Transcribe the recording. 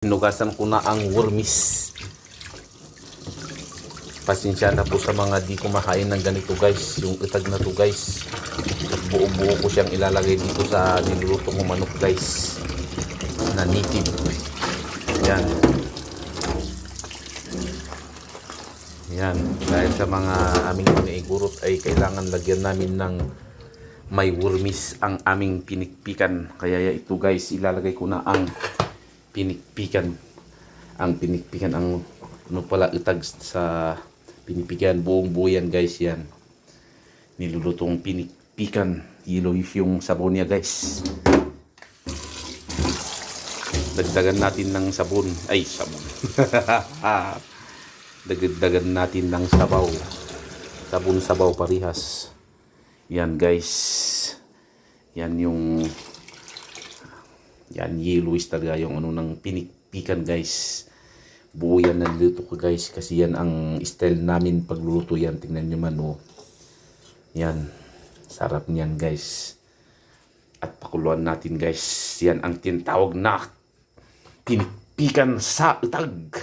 Hinugasan ko na ang wormis. Pasensya na po sa mga di kumakain ng ganito guys. Yung itag na to guys. Buo-buo ko siyang ilalagay dito sa niluluto kong manok guys. Na native. Yan. Yan. Dahil sa mga aming pinaigurot ay kailangan lagyan namin ng may wormis ang aming pinikpikan. Kaya ito guys, ilalagay ko na ang pinikpikan. Ang pinikpikan, ang ano pala itag sa pinikpikan. Buong buo yan guys yan. Nilulutong pinikpikan. Yellow yung sabon niya guys. Dagdagan natin ng sabon. Ay, sabon. Dagdagan natin ng sabaw. Sabon sabaw parihas. Yan guys. Yan yung yan yellowish talaga yung ano ng pinikpikan guys. Buo yan ng luto ko guys kasi yan ang style namin pagluluto yan. Tingnan nyo man oh. Yan. Sarap niyan guys. At pakuluan natin guys. Yan ang tinatawag na pinikpikan sa utag.